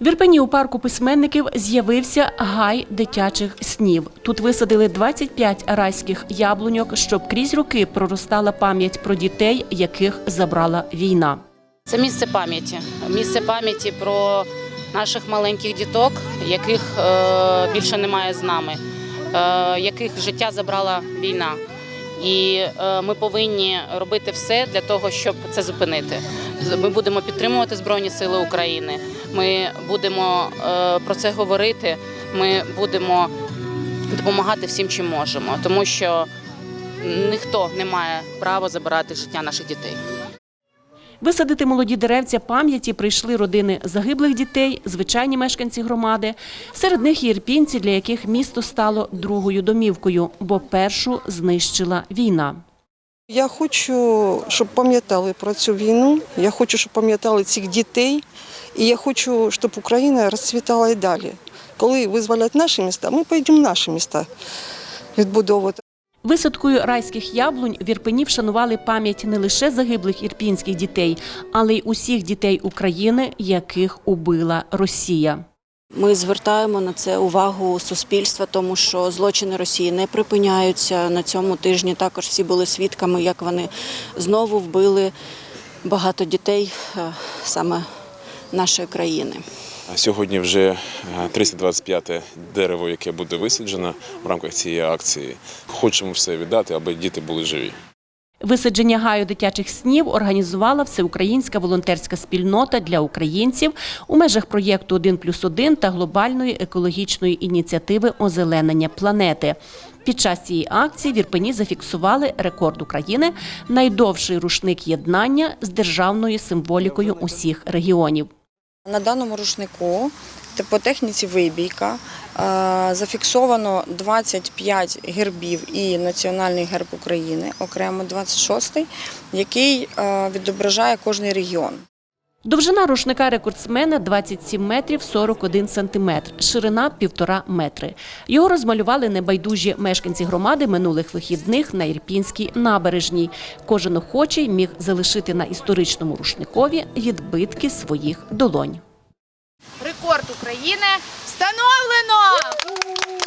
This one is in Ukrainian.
В Ірпені у парку письменників з'явився гай дитячих снів. Тут висадили 25 райських яблуньок, щоб крізь роки проростала пам'ять про дітей, яких забрала війна. Це місце пам'яті. Місце пам'яті про наших маленьких діток, яких е, більше немає з нами, е, яких життя забрала війна. І е, ми повинні робити все для того, щоб це зупинити. Ми будемо підтримувати Збройні Сили України. Ми будемо е, про це говорити. Ми будемо допомагати всім, чим можемо, тому що ніхто не має права забирати життя наших дітей. Висадити молоді деревця пам'яті прийшли родини загиблих дітей, звичайні мешканці громади. Серед них і ірпінці, для яких місто стало другою домівкою, бо першу знищила війна. Я хочу, щоб пам'ятали про цю війну. Я хочу, щоб пам'ятали цих дітей. І я хочу, щоб Україна розцвітала і далі. Коли визволять наші міста, ми поїдемо наші міста відбудовувати. Висадкою райських яблунь в Ірпені вшанували пам'ять не лише загиблих ірпінських дітей, але й усіх дітей України, яких убила Росія. Ми звертаємо на це увагу суспільства, тому що злочини Росії не припиняються. На цьому тижні також всі були свідками, як вони знову вбили багато дітей е, саме нашої країни. Сьогодні вже е, 325 дерево, яке буде висаджено в рамках цієї акції. Хочемо все віддати, аби діти були живі. Висадження гаю дитячих снів організувала всеукраїнська волонтерська спільнота для українців у межах проєкту «1 плюс 1» та глобальної екологічної ініціативи озеленення планети. Під час цієї акції в Ірпені зафіксували рекорд України – найдовший рушник єднання з державною символікою усіх регіонів. На даному рушнику по техніці вибійка е, зафіксовано 25 гербів і національний герб України, окремо 26-й, який е, відображає кожний регіон. Довжина рушника рекордсмена 27 метрів 41 сантиметр, ширина – півтора метри. Його розмалювали небайдужі мешканці громади минулих вихідних на Ірпінській набережній. Кожен охочий міг залишити на історичному рушникові відбитки своїх долонь. рекорд України встановлено!